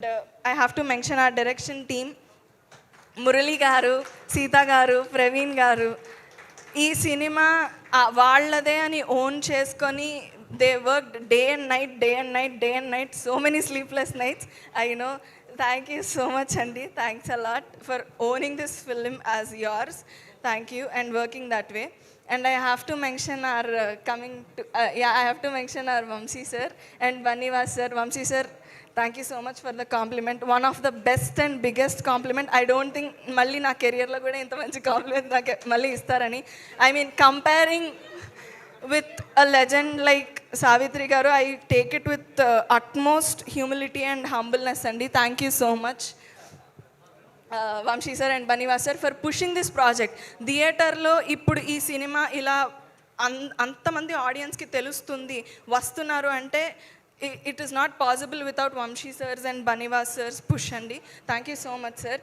I have to mention our direction team Murali garu Sita garu Praveen గారు. ఈ cinema వాళ్ళదే అని ఓన్ చేసుకొని the work day and night day and night day and night so many sleepless nights I know thank you so much అండి thanks a lot for owning this film as yours. Thank you and working that way and I have to mention our coming to I have to mention our Vamsi sir and Bunny Vas sir Vamsi sir thank you so much for the compliment one of the best and biggest compliment I don't think మళ్ళీ నా కెరియర్లో కూడా ఇంత మంచి complement నాకు మళ్ళీ ఇస్తారని. I mean comparing with a legend like Savitri garu I take it with utmost humility and. Humbleness అండి thank you so much Vamsi sir and Bunny Vas sir for pushing this project థియేటర్లో ఇప్పుడు ఈ cinema ఇలా అంతమంది ఆడియన్స్కి తెలుస్తుంది. వస్తున్నారు అంటే it is not possible without Vamshi sirs and Baniva sirs Pushandi. Thank you so much, sir.